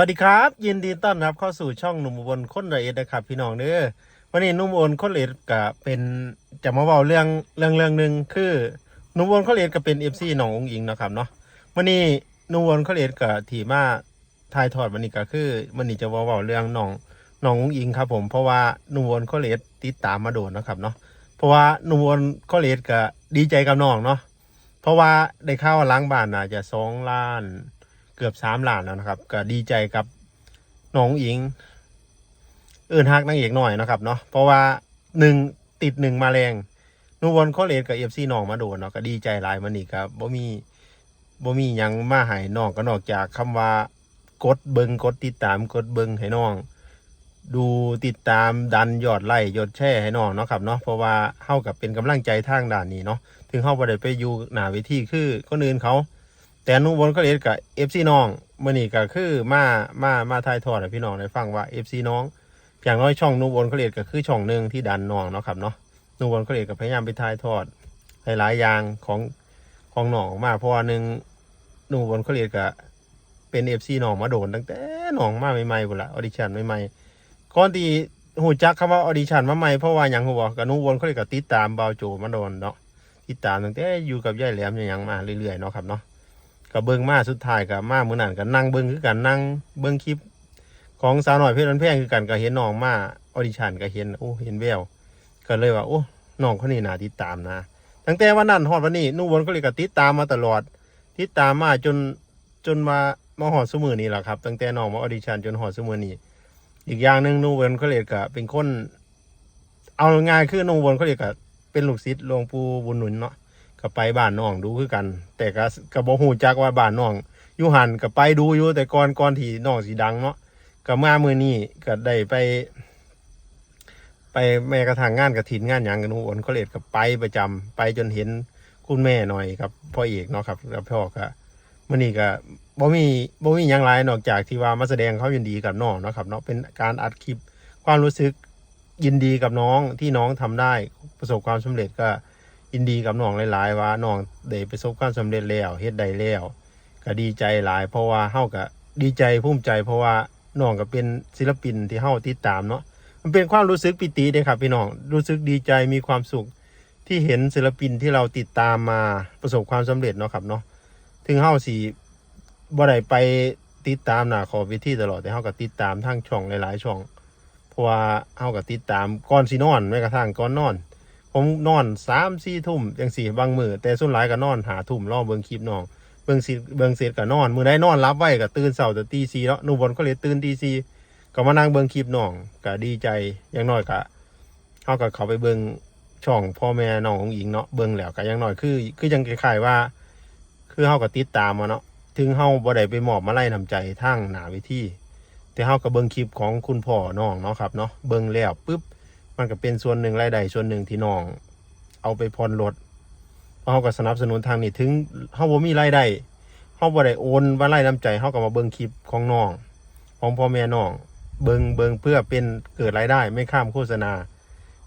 วัสดีครับ ยินดีต้อนรับเข้าสู่ช่องหนุ่มอุบลคนละเอ็ดนะครับ พี่น้องเด้อวันนี้หนุ่มอุบลคนละเอ็ดก็เป็นจะมาเว้าเรื่องเรื่องเรื่องหนึ่งคือหนุ่มอุบลคนละเอ็ดก็เป็นเอฟซีน้ององอิงนะครับเนาะวันนี้หนุ่มอุบลคนละเอ็ดก็ที่มาถ่ายทอดวันนี้ก็คือวันนี้จะมาเว้าเรื่องน้องน้ององอิงครับผมเพราะว่าหนุ่มอุบลคนละเอ็ดติดตามมาโดนนะครับเนาะเพราะว่าหนุ่มอุบลคนละเอ็ดก็ดีใจกับน้องเนาะเพราะว่าได้เข่าล้างบ้านน่าจะสองล้าน เกือบสามล้านแล้วนะครับ ก็ดีใจกับน้องอิง เอื่นฮักนางเอกหน่อยนะครับเนาะเพราะว่าหนึ่งติดหนึ่งมาแรงนูวอนโคเลตกับเอฟซีน้องมาโดนเนาะก็ดีใจหลายมันนี่ครับบ่มีบ่มียังมาหายน้องก็นอกจากคำว่ากดเบิงกดติดตามกดเบิงให้น้อง ดูติดตามดันยอดไล่ยอดแช่ให้น้องเนาะครับเนาะเพราะว่าเฮากับเป็นกำลังใจทางด้านนี้เนาะถึงเฮาบ่ได้ไปอยู่หน้าเวทีคือคนอื่นเขา แต่นุบนก็เอ็ดกับเอฟซีน้องมื่อนี้ก็คือมามามาถ่ายทอดให้พี่น้องได้ฟังว่าเอฟซีน้องอย่างน้อยช่องนุบนก็เอ็ดก็คือช่องหนึ่งที่ดันน้องเนาะครับเนาะนุบนก็เอ็ดก็พยายามไปถ่ายทอดหลายๆอย่างของของน้องออกมาเพราะว่าหนึ่งนุบนก็เอ็ดก็เป็นเอฟซีน้องมาโดนตั้งแต่น้องมาใหม่ๆพุ่นละออดิชั่นใหม่ๆก่อนที่หูจักคำว่าออดิชั่นมาใหม่เพราะว่าอย่างหัวกับนุบนก็เอ็ดก็ติดตามเบาโจมาโดนเนาะติดตามตั้งแต่อยู่กับยายแหลมอย่างมาเรื่อยๆเนาะครับเนาะ ก็เบิ่งมาสุดท้ายก็มาเมื้อนั้นก็นั่งเบิ่งคือกันนั่งเบิ่งคลิป ของสาวหน่อยเพชรบันแพงคือกันก็เห็นน้องมาออดิชันก็เห็นโอ้เห็นแววก็เลยว่าโอ้น้องคนนี้น่าติดตามนะ ตั้งแต่วันนั้นฮอดวันนี้นุ่วนก็เลยก็ติดตามมาตลอด ติดตามมาจนจนมามาฮอดซุมือนี้แหละครับ ตั้งแต่น้องมาออดิชันจนฮอดซุมือนี้อีกอย่างหนึ่งนุ่วนก็เลยก็เป็นคน เอาง่ายคือนุ่วนก็เลยก็เป็นลูกศิษย์หลวงปู่บุญหนุนเนาะ ก็ไปบ้านน้องดูคือกัน แต่ก็ก็บ่ฮู้จักว่าบ้านน้องอยู่หันก็ไปดูอยู่แต่ก่อนก่อนที่น้องสิดังเนาะก็มามื้อนี้ก็ได้ไป ไปแม้กระทั่งงานกระถินงานหยังกันฮู้อนก็เลดก็ไปประจำไปจนเห็นคุณแม่หน่อยครับพ่อเอกเนาะครับแล้วพ่อก็มื้อนี้ก็บ่มีบ่มีหยังหลายนอกจากที่ว่ามาแสดงเขายินดีกับน้องเนาะครับเนาะเป็นการอัดคลิปความรู้สึกยินดีกับน้องที่น้องทำได้ประสบความสำเร็จก็ ยินดีกับน้องหลายๆว่าน้องได้ประสบความสำเร็จแล้วเฮ็ดได้แล้วก็ดีใจหลาย เพราะว่าเฮาก็ดีใจภูมิใจ เพราะว่าน้องก็เป็นศิลปินที่เฮาติดตามเนาะมันเป็นความรู้สึกปิติเด้ครับพี่น้องรู้สึกดีใจมีความสุขที่เห็นศิลปินที่เราติดตามมาประสบความสำเร็จเนาะครับเนาะถึงเฮาสิบ่ได้ไปติดตามหน้าขอบเวทีตลอดแต่เฮาก็ติดตามทางช่องหลายๆช่องเพราะว่าเฮาก็ติดตามก่อนสินอนแม้กระทั่งก่อนนอน ผมนอนสามสี่ทุ่มจังสี่บางมือแต่ส่วนหลายก็นอนหาทุ่มรอเบิ่งคลิปน้องเบิ่งสิเบิ่งเสร็จก็นอน มือได้นอนรับไว้ก็ตื่นเสาร์แต่ตีสี่แล้วหนูบอลก็เลยตื่นตีสี่ก็มานั่งเบิ่งคลิปน้องก็ดีใจอย่างน้อยก็เฮาก็เขาไปเบิ่งช่องพ่อแม่น้องของหญิงเนาะเบิ่งแล้วก็อย่างน้อยคือ คือยังคล้ายๆว่า คือเฮาก็ติดตามมาเนาะถึงเฮาบ่ได้ไปมอบมาไล่นำใจทางหนาเวทีแต่เฮาก็เบิ่งคลิปของคุณพ่อน้องเนาะครับเนาะเบิ่งแล้วปุ๊บ มันก็เป็นส่วนหนึ่งรายได้ส่วนหนึ่งที่น้อง เอาไปผ่อนรถเพราะเขาก็สนับสนุนทางนี้ถึงเขาบ่มีรายได้เขาบ่ได้โอนว่าไล่น้ำใจเขาก็มาเบิ่งคลิปของน้อง ของพ่อแม่น้อง เบิ่งเบิ่งเพื่อเป็นเกิดรายได้ไม่ข้ามโฆษณา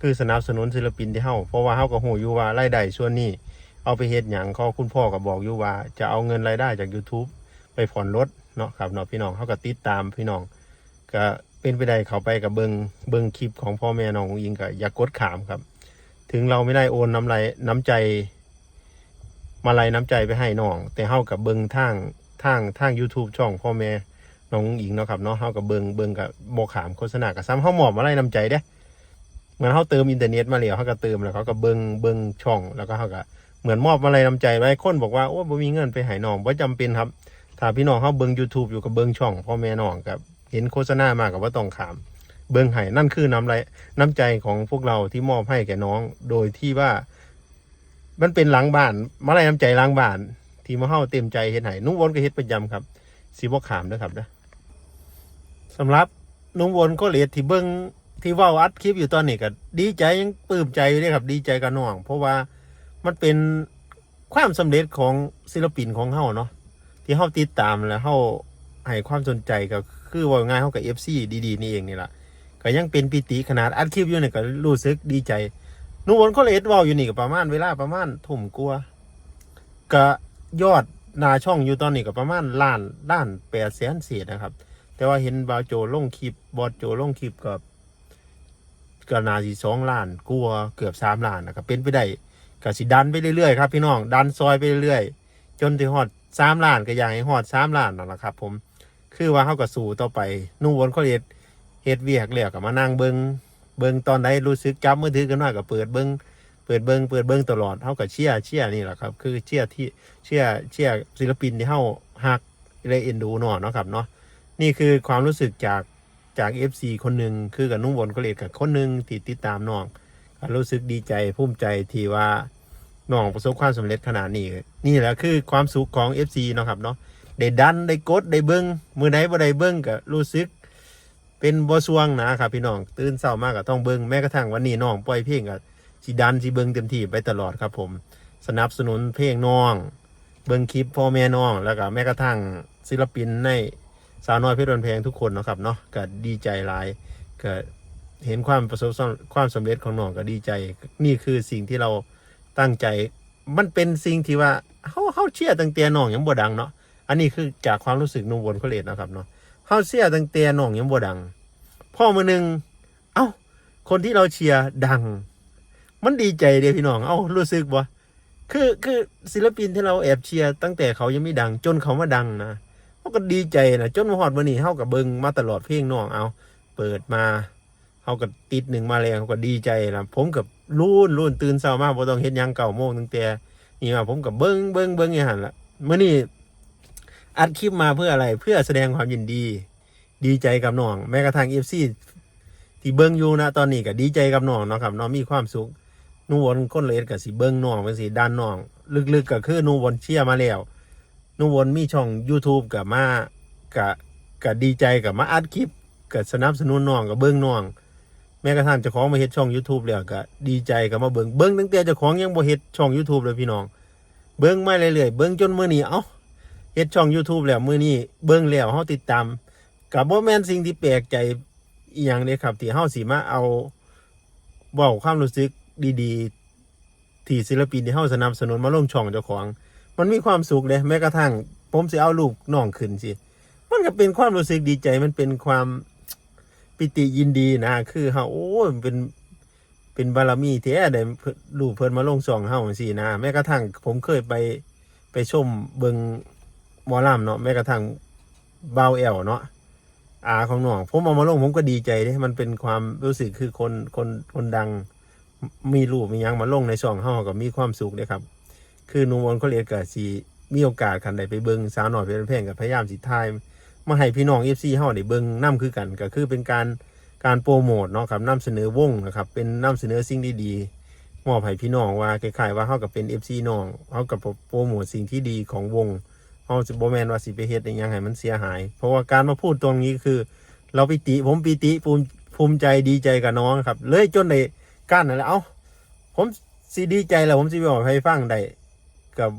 คือสนับสนุนศิลปินที่เฮาเพราะว่าเฮาก็ฮู้อยู่ว่ารายได้ส่วนนี้ เอาไปเฮ็ดหยังเขาคุณพ่อก็บอกอยู่ว่า จะเอาเงินรายได้จาก YouTube ไปผ่อนรถเนาะครับเนาะพี่น้องเขาก็ติดตามพี่น้องก็ เป็นไปได้เขาไปกับเบิงเบิงคลิปของพ่อแม่น้องอิงก็อย่ากกดขามครับ ถึงเราไม่ได้โอนน้ำไรน้ำใจ มาลัยน้ำใจไปให้น้อง แต่เฮากับเบิงทางทางทาง YouTube ช่องพ่อแม่น้องอิงเนาะครับเนาะเฮากับเบิงเบิงกับโบขามโฆษณากับซ้ำเฮาหมอบมาลัยน้ำใจเด้เหมือนเฮาเติมอินเทอร์เน็ตมาแล้วเฮาก็เติมแล้วเขาก็เบิงเบิงช่อง แล้วก็เฮาก็เหมือนมอบมาลัยน้ำใจไว้คนบอกว่าโอ้บ่มีเงินไปให้น้องบ่จำเป็นครับ ถ้าพี่น้องเฮาเบิง YouTube อยู่กับเบิงช่องพ่อแม่น้องกับ เห็นโฆษณามากกับว่าต้องขาม เบิงไห้นั่นคือน้ำไรน้ำใจของพวกเราที่มอบให้แก่น้อง โดยที่ว่า มันเป็นหลังบ้านมาไรน้ำใจหล้างบ้าน ที่มาเฮาเต็มใจเฮ็ดให้นุ่งวนก็เฮ็ดประจำครับสีบ่ขามเด้อครับนะสำหรับนุ่งวนก็เลดที่เบิงที่ว้าอัดคลิปอยู่ตอนนี้ก็ดีใจยังปลื้มใจอยู่เด้ครับ ดีใจกับน้อง เพราะว่ามันเป็นความสำเร็จของศิลปินของเฮาเนาะที่เฮาติดตามแล้วเฮา ให้ความสนใจก็คือว่าง่ายเขากับเอฟซีดีๆ นี่เองนี่แหละก็ยังเป็นปิติขนาดอัดคลิปอยู่เนี่ยก็รู้สึกดีใจนุ่วนก็เลยเอ็ดเว่าอยู่นี่ก็ประมาณเวลาประมาณทุ่มกลัวก็ยอดหนาช่องอยู่ตอนนี้ก็ประมาณล้านล้านแปดแสนเศษนะครับ แต่ว่าเห็นบาโจลงคลิปบอสโจลงคลิปกับก็นาสิสองล้านกลัวเกือบสามล้านนะครับเป็นไปได้ก็สิดันไปเรื่อยๆครับพี่น้องดันซอยไปเรื่อยๆจนถึงฮอดสามล้านก็อยากให้ฮอดสามล้านนั่นแหละครับ ผม คือว่าเขาก็สู้ต่อไปนุ่งวนเขาเฮ็ดเฮ็ดเวียกแล้วก็มานั่งเบิงเบิงตอนไหนรู้สึกจับมือถือกันมาก็เปิดเบิงเปิดเบิงเปิดเบิงตลอดเขาก็เชียร์เชียร์นี่แหละครับ คือเชียร์ที่เชียร์เชียร์ศิลปินที่เขาฮักเลยเอ็นดูเนาะเนาะครับเนาะนี่คือความรู้สึกจากจาก FC คนหนึ่งคือกับนุ่งวนเขาเรียกกับคนหนึ่งที่ติดตามน้องก็รู้สึกดีใจภูมิใจที่ว่าน้องประสบความสำเร็จขนาดนี้ นี่แหละคือความสุขของ FC เนาะครับเนาะ ได้ดันได้กดได้เบิ้งมือไหนบ่ได้เบิ้งก็รู้สึก เป็นบ่สวงนะครับพี่น้องตื่นเช้ามากก็ต้องเบิ้งแม้กระทั่งวันนี้น้องปล่อยเพลงก็สิดันสิเบิ้งเต็มที่ไปตลอดครับผม สนับสนุนเพลงน้อง เบิ้งคลิปพ่อแม่น้อง แล้วก็แม้กระทั่งศิลปินในสาวน้อยเพชรวันแพงทุกคนนะครับเนาะก็ดีใจหลายก็เห็นความประสบความสำเร็จของน้องก็ดีใจ นี่คือสิ่งที่เราตั้งใจ มันเป็นสิ่งที่ว่าเฮาเฮาเชียร์ตั้งแต่น้องยังบ่ดังเนาะ อันนี้คือจากความรู้สึกนุ่มวนเขาเลดนะครับเนาะเฮาเชียตั้งแต่น้องยังบ่ดัง พ่อมือหนึ่งเอ้า คนที่เราเชียร์ดัง มันดีใจเดียพี่น้อง เอ้ารู้สึกบ่คือคือศิลปินที่เราแอบเชียร์ตั้งแต่เขายังไม่ดังจนเขามาดังนะเขาก็ดีใจนะจนมาฮอดวันนี้เฮากับเบิงมาตลอดเพลงน้องเอา เปิดมาเขาก็ติดหนึ่งมาแล้วเขาก็ดีใจนะผมกับรุ่นรุ่นตื่นเช้ามากบ่ต้องเฮ็ดหยังเก่าโมงตั้งแต่นี่มาผมกับเบิงเบิงเบิงอย่างหันละเมื่อนี้ อัดคลิปมาเพื่ออะไรเพื่อแสดงความยินดี ดีใจกับน้อง แม้กระทั่งเอฟซีที่เบิ้งอยู่นะตอนนี้ก็ดีใจกับน้องเนาะครับน้องมีความสุขนูวนคนเลดกับสิเบิ้งน้องเป็นสิด้านน้อง ลึกๆก็คือนูวนเชียร์มาแล้วนูวนมีช่อง YouTube กับมากับกับดีใจกับมาอัดคลิปกับสนับสนุนน้องกับเบิ้งน้อง แม้กระทั่งเจ้าของมาเฮ็ดช่อง YouTube แล้วก็ดีใจกับมาเบิ้งเบิ้งตั้งแต่เจ้าของยังบ่เฮ็ดช่อง YouTube เลยพี่น้อง เบิ้งมาเรื่อยๆเบิ้งจนมื้อนี้เอ้า เฮ็ดช่อง YouTube แล้วมื้อนี้เบิ้งแล้วเฮาติดตามกับบ่แม่นสิ่งที่แปลกใจอีหยังเด้ครับ ที่เฮาสิมาเอาเว้าความรู้สึกดีๆ ที่ศิลปินที่เฮาสนับสนุนมาลงช่องเจ้าของ มันมีความสุขเด้แม้กระทั่ง ผมสิเอารูปน้องขึ้นสิมันก็เป็นความรู้สึกดีใจมันเป็นความปิติยินดีนะ คือเฮาโอ้เป็นเป็นบารมีแท้ได้รูปเพิ่นมาลงช่องเฮาจังซี่นะแม้กระทั่งผมเคยไปไปชมเบิง หมอลำเนาะแม้กระทั่งเบาแอวเนาะอาของน้องผมเอามาลงผมก็ดีใจเด้มันเป็นความรู้สึกคือคนคนคนดัง มีรูปมียังมาลงในช่องเฮาก็มีความสุขเด้ครับ คือนุ่มวนเขาเรียกก็สิมีโอกาสคันใดไปเบิงสาวหน้อยเพชรแพงกับพยายามสิทายมาให้พี่น้อง FC เฮาได้เบิงนํคือกันก็คือเป็นการการโปรโมทเนาะครับนํเสนอวงนะครับเป็นนํเสนอสิ่งดีๆมอบให้พี่น้องว่าคล้ายๆว่าเฮาก็เป็น FC น้องเฮากับโปรโมทสิ่งที่ดีของวง เฮาจะบ่แม่นว่าสิไปเฮ็ดอหยังให้มันเสียหาย เพราะว่าการมาพูดตรงนี้คือ เราปิติผมปิติภูมิภูมิใจดีใจกับน้องครับ เลยจนได้กั้นนั่นแหละเอ้าผมสิดีใจแล้วผมสิบอกให้ฟังได้กับ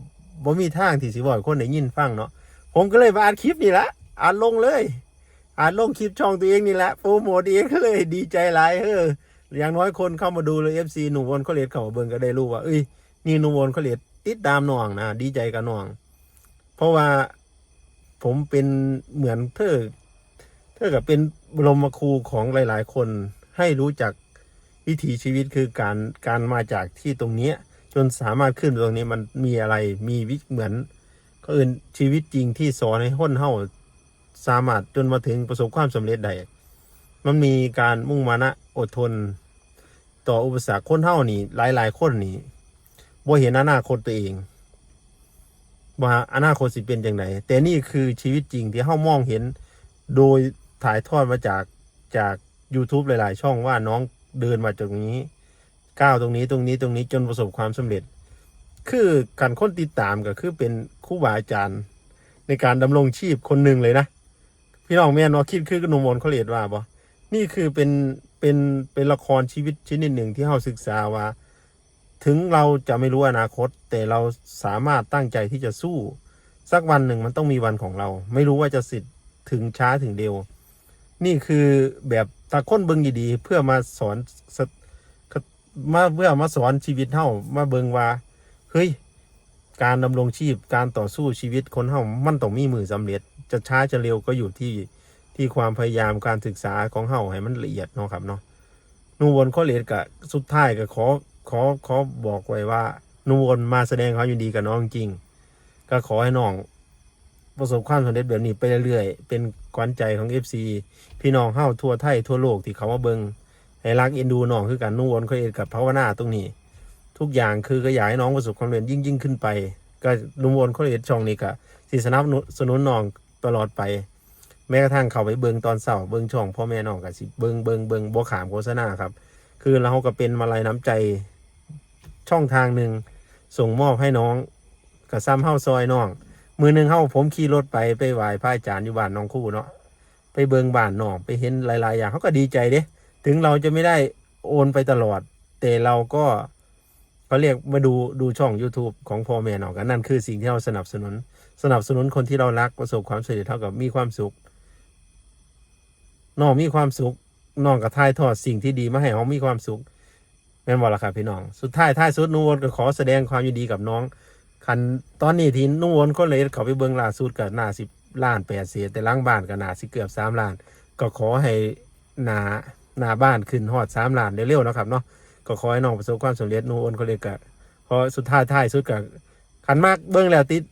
บ่มีทางที่สิบอกคนได้ยินฟังเนาะผมก็เลยมาอัดคลิปนี่ละอัดลงเลยอัดลงคลิปช่องตัวเองนี่แหละโปรโมทเองก็เลยดีใจหลายเอออย่างน้อยคนเข้ามาดูเลย FC หนุ่มวนเขาเลียดเข้ามาเบิ่งก็ได้รู้ว่าเอ้ยนี่หนุ่มวนเขาเลียดติดตามน้องนะดีใจกับน้อง เพราะว่าผมเป็นเหมือนเธอเธอกับเป็นบรมครูของหลาย ๆ คนให้รู้จักวิถีชีวิตคือการการมาจากที่ตรงเนี้ยจนสามารถขึ้นตรงนี้มันมีอะไรมีวิเหมือนก็อื่นชีวิตจริงที่สอนให้ห้นเฮาสามารถจนมาถึงประสบความสำเร็จได้มันมีการมุ่งมานะอดทน ต่ออุปสรรคคนเฮานี่หลาย ๆ คนนี่บ่เห็นอนาคตตัวเอง ว่าอนาคตสิเป็นอย่างไรแต่นี่คือชีวิตจริงที่เฮามองเห็น โดยถ่ายทอดมาจากจาก YouTube หลาย ๆ ช่องว่าน้องเดินมาจากตรงนี้ ก้าวตรงนี้ตรงนี้ตรงนี้จนประสบความสำเร็จ คือการค้นติดตามก็คือเป็นครู่บาอาจารย์ ในการดำรงชีพคนหนึ่งเลยนะ พี่น้องแม่นว่าคิดคือหนุ่มมนเขาเรียกว่าบ่นี่คือเป็นเป็นเป็นละครชีวิตชนิดหนึ่งที่เราศึกษาว่า ถึงเราจะไม่รู้อนาคต แต่เราสามารถตั้งใจที่จะสู้ สักวันหนึ่งมันต้องมีวันของเรา ไม่รู้ว่าจะสิทธิ์ถึงช้าถึงเร็ว นี่คือแบบตาค้นเบิงดีๆเพื่อมาสอนสมาเพื่อมาสอนชีวิตเฮามาเบิงว่าเฮ้ยการดำรงชีพการต่อสู้ชีวิตคนเฮามันต้องมีมือสำเร็จ จะช้าจะเร็วก็อยู่ที่ที่ความพยายามการศึกษาของเฮาให้มันละเอียดเนาะครับเนาะหนุ่มอุบลโคเลตก็สุดท้ายก็ขอ ขอขอบอกไว้ว่านุ่มอุบลมาแสดงความยินดีกับน้องจริง ก็ขอให้น้องประสบความสำเร็จแบบนี้ไปเรื่อยๆ เป็นขวัญใจของ FC พี่น้องเฮาทั่วไทยทั่วโลกที่เขามาเบิงให้รักเอ็นดูน้องคือกันนุ่วนเขาเอ็นกับภาวนาตรงนี้ ทุกอย่างคือก็อยากให้น้องประสบความสำเร็จยิ่งยิ่งขึ้นไป ก็นุ่วนเขาเอ็นช่องนี้ก็สิสนับสนุนน้องตลอดไป แม้กระทั่งเขาไปเบิงตอนเสาร์เบิงช่องพ่อแม่น้องก็สิเบิงเบิงเบิงบ่ขามโฆษณาครับ คือเราก็เป็นมาลัยน้ำใจ ช่องทางหนึ่งส่งมอบให้น้องกับซ้ำเฮาซอยน้อง มือหนึ่งเฮาผมขี่รถไปไปไหว้พระอาจารย์อยู่บ้านน้องคู่เนาะไปเบิงบ้านน้องไปเห็นหลาย ๆ อย่างเขาก็ดีใจเด้ ถึงเราจะไม่ได้โอนไปตลอด แต่เราก็เขาเรียกมาดูดูช่อง YouTube ของพ่อแม่น้องกันนั่นคือสิ่งที่เราสนับสนุน สนับสนุนคนที่เรารักประสบความสำเร็จเท่ากับมีความสุขน้องมีความสุขน้องกับทายทอดสิ่งที่ดีมาให้เขามีความสุข แม่นบอกละครับพี่น้อง สุดท้ายท้ายสุดนุ่นก็ขอแสดงความยินดีกับน้อง คันตอนนี้ที่นุ่งวนก็เลยเขาไปเบิ่งล่าสุดกับหนาสิบล้านแปดเศษแต่ล้างบ้านกับหนาสิเกือบสามล้าน ก็ขอให้หนาหนาบ้านขึ้นฮอดสามล้านเร็วๆนะครับเนาะก็ขอให้น้องประสบความสำเร็จนุ่งวนก็เลยก็พอสุดท้ายท้ายสุดกับคันมากเบิ่งแล้วติด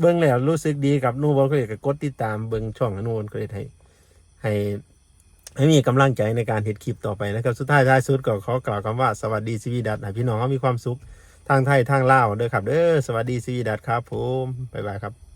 เบิ่งแล้วรู้สึกดีกับนุ่งวนก็เลยก็กดติดตามเบิ่งช่องนุ่งวนก็เลยให้ให้ ให้มีกำลังใจในการเห็ดคลิปต่อไปนะครับ สุดท้ายท้ายสุดก็ขอกล่าวคำว่าสวัสดีซีวีดัตให้พี่น้องเขามีความสุขทางไทยทางลาวเด้อครับเด้อสวัสดีซีดัดครับผมบ๊ายบายครับ